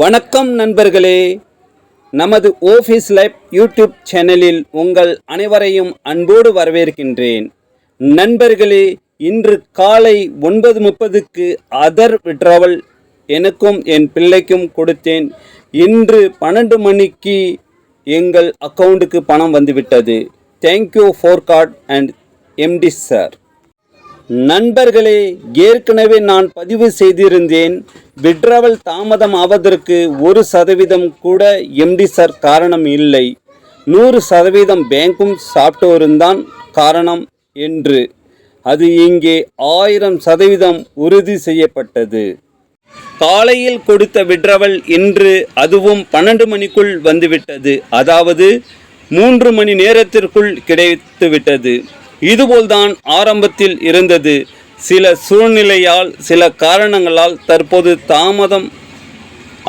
வணக்கம் நண்பர்களே. நமது ஓஃபீஸ் லைஃப் யூடியூப் சேனலில் உங்கள் அனைவரையும் அன்போடு வரவேற்கின்றேன். நண்பர்களே இன்று காலை ஒன்பது முப்பதுக்கு அதர் விட்ராவல் எனக்கும் என் பிள்ளைக்கும் கொடுத்தேன். இன்று பன்னெண்டு மணிக்கு எங்கள் அக்கௌண்ட்டுக்கு பணம் வந்துவிட்டது. Thank you for card and MD sir நண்பர்களே ஏற்கனவே நான் பதிவு செய்திருந்தேன் விட்ரவல் தாமதம் ஆவதற்கு ஒரு சதவீதம் கூட எம்டி சார் காரணம் இல்லை. நூறு சதவீதம் பேங்க்கும் சாப்ட்வேரும் தான் காரணம் என்று. அது இங்கே ஆயிரம் சதவீதம் உறுதி செய்யப்பட்டது. காலையில் கொடுத்த விட்ரவல் இன்று அதுவும் பன்னெண்டு மணிக்குள் வந்துவிட்டது. அதாவது மூன்று மணி நேரத்திற்குள் கிடைத்துவிட்டது. இதுபோல்தான் ஆரம்பத்தில் இருந்தது. சில சூழ்நிலையால் சில காரணங்களால் தற்போது தாமதம்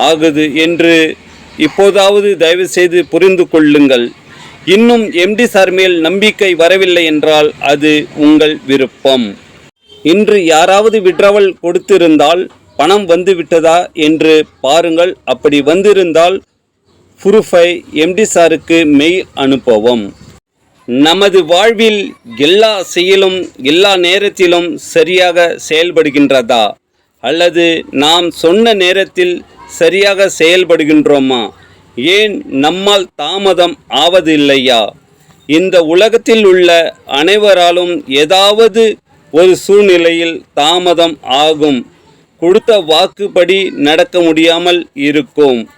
ஆகுது என்று இப்போதாவது தயவு செய்து புரிந்து கொள்ளுங்கள். இன்னும் எம்டி சார் மேல் நம்பிக்கை வரவில்லை என்றால் அது உங்கள் விருப்பம். இன்று யாராவது விட்ரவல் கொடுத்திருந்தால் பணம் வந்து விட்டதா என்று பாருங்கள். அப்படி வந்திருந்தால் ப்ரூஃபை எம்டி சாருக்கு மெயில் அனுப்பவும். நமது வாழ்வில் எல்லா செயலும் எல்லா நேரத்திலும் சரியாக செயல்படுகின்றதா? அல்லது நாம் சொன்ன நேரத்தில் சரியாக செயல்படுகின்றோமா? ஏன் நம்மால் தாமதம் ஆவதில்லையா? இந்த உலகத்தில் உள்ள அனைவராலும் ஏதாவது ஒரு சூழ்நிலையில் தாமதம் ஆகும். கொடுத்த வாக்குப்படி நடக்க முடியாமல் இருக்கும்.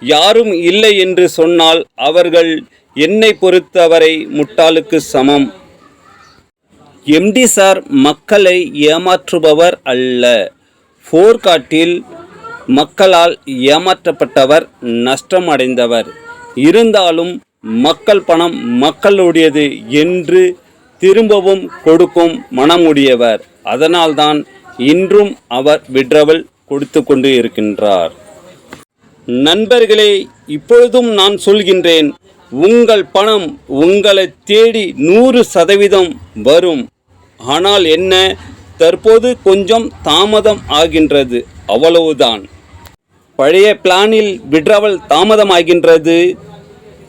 யாரும் இல்லை என்று சொன்னால் அவர்கள் என்னை பொறுத்தவரை முட்டாளுக்கு சமம். எம்டி சார் மக்களை ஏமாற்றுபவர் அல்ல. ஃபோர்காட்டில் மக்களால் ஏமாற்றப்பட்டவர் நஷ்டமடைந்தவர். இருந்தாலும் மக்கள் பணம் மக்களுடையது என்று திரும்பவும் கொடுக்கும் மனமுடையவர். அதனால்தான் இன்றும் அவர் விட்ரவல் கொடுத்து கொண்டு இருக்கின்றார். நண்பர்களே இப்பொழுதும் நான் சொல்கின்றேன் உங்கள் பணம் உங்களை தேடி நூறு சதவீதம் வரும். ஆனால் என்ன? தற்போது கொஞ்சம் தாமதம் ஆகின்றது. அவ்வளவுதான். பழைய பிளானில் விட்ராவல் தாமதமாகின்றது.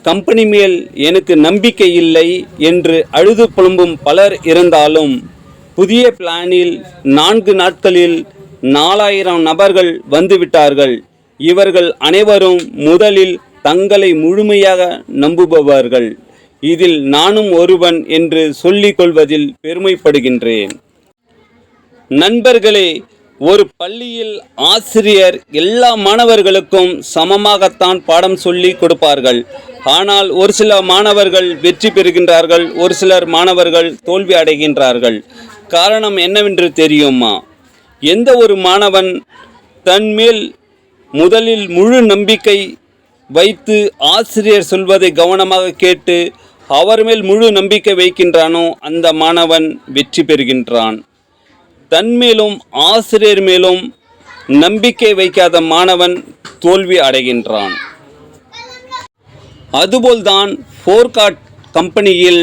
கம்பெனி மேல் எனக்கு நம்பிக்கை இல்லை என்று அழுது புலம்பும் பலர் இருந்தாலும் புதிய பிளானில் நான்கு நாட்களில் நாலாயிரம் நபர்கள் வந்துவிட்டார்கள். இவர்கள் அனைவரும் முதலில் தங்களை முழுமையாக நம்புபவர்கள். இதில் நானும் ஒருவன் என்று சொல்லிக் கொள்வதில் பெருமைப்படுகின்றேன். நண்பர்களே ஒரு பள்ளியில் ஆசிரியர் எல்லா மாணவர்களுக்கும் சமமாகத்தான் பாடம் சொல்லி கொடுப்பார்கள். ஆனால் ஒரு சில மாணவர்கள் வெற்றி பெறுகின்றார்கள் ஒரு சிலர் மாணவர்கள் தோல்வி அடைகின்றார்கள். காரணம் என்னவென்று தெரியுமா? எந்த ஒரு மாணவன் தன்மேல் முதலில் முழு நம்பிக்கை வைத்து ஆசிரியர் சொல்வதை கவனமாக கேட்டு அவர் மேல் முழு நம்பிக்கை வைக்கின்றானோ அந்த மாணவன் வெற்றி பெறுகின்றான். தன்மேலும் ஆசிரியர் மேலும் நம்பிக்கை வைக்காத மாணவன் தோல்வி அடைகின்றான். அதுபோல்தான் ஃபோர்காட் கம்பெனியில்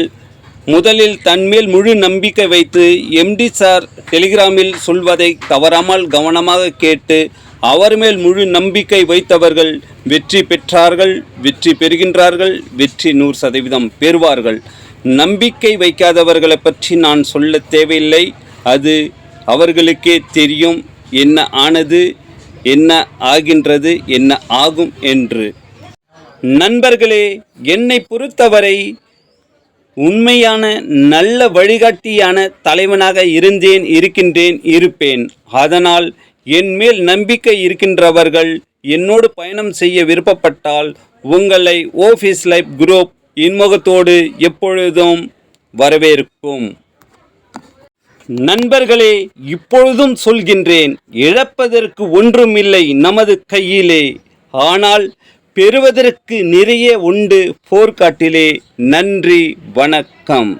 முதலில் தன்மேல் முழு நம்பிக்கை வைத்து எம்டி சார் டெலிகிராமில் சொல்வதை தவறாமல் கவனமாக கேட்டு அவர் மேல் முழு நம்பிக்கை வைத்தவர்கள் வெற்றி பெற்றார்கள் வெற்றி பெறுகின்றார்கள் வெற்றி நூறு சதவீதம் பெறுவார்கள். நம்பிக்கை வைக்காதவர்களை பற்றி நான் சொல்ல தேவையில்லை. அது அவர்களுக்கே தெரியும் என்ன ஆனது என்ன ஆகின்றது என்ன ஆகும் என்று. நண்பர்களே என்னை பொறுத்தவரை உண்மையான நல்ல வழிகாட்டியான தலைவனாக இருந்தேன் இருக்கின்றேன் இருப்பேன். அதனால் என் மேல் நம்பிக்கை இருக்கின்றவர்கள் என்னோடு பயணம் செய்ய விருப்பப்பட்டால் உங்களை ஓஃபீஸ் லைஃப் குரூப் இன்முகத்தோடு எப்பொழுதும் வரவேற்கும். நண்பர்களே இப்பொழுதும் சொல்கின்றேன் இழப்பதற்கு ஒன்றுமில்லை நமது கையிலே. ஆனால் பெறுவதற்கு நிறைய உண்டு போர்க்காட்டிலே. நன்றி வணக்கம்.